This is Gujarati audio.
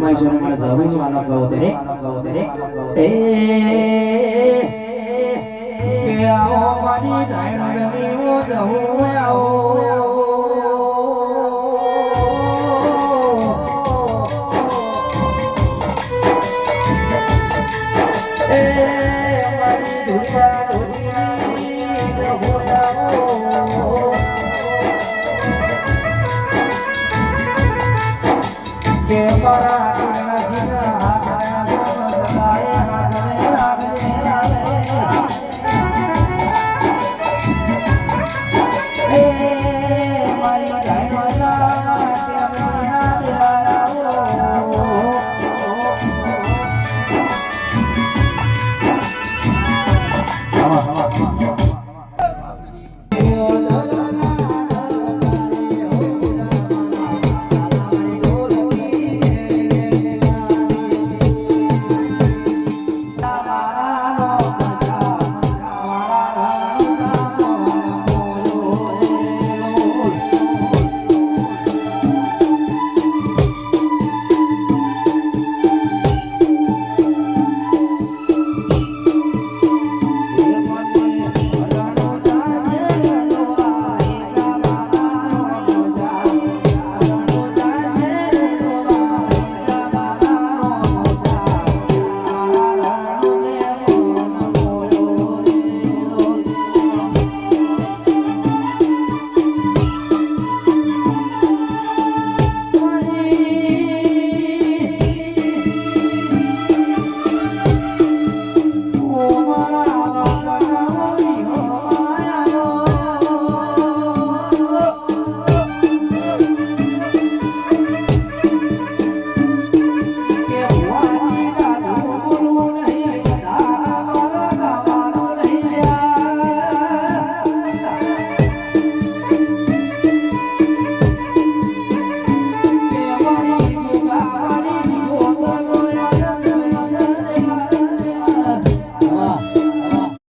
મારે જરૂર માનો કહો ત્યારે એ આવો મારી ધાયણ ગમી હું આવો એ મારી દુનિયા દુનિયા કે મારા કાનાજીના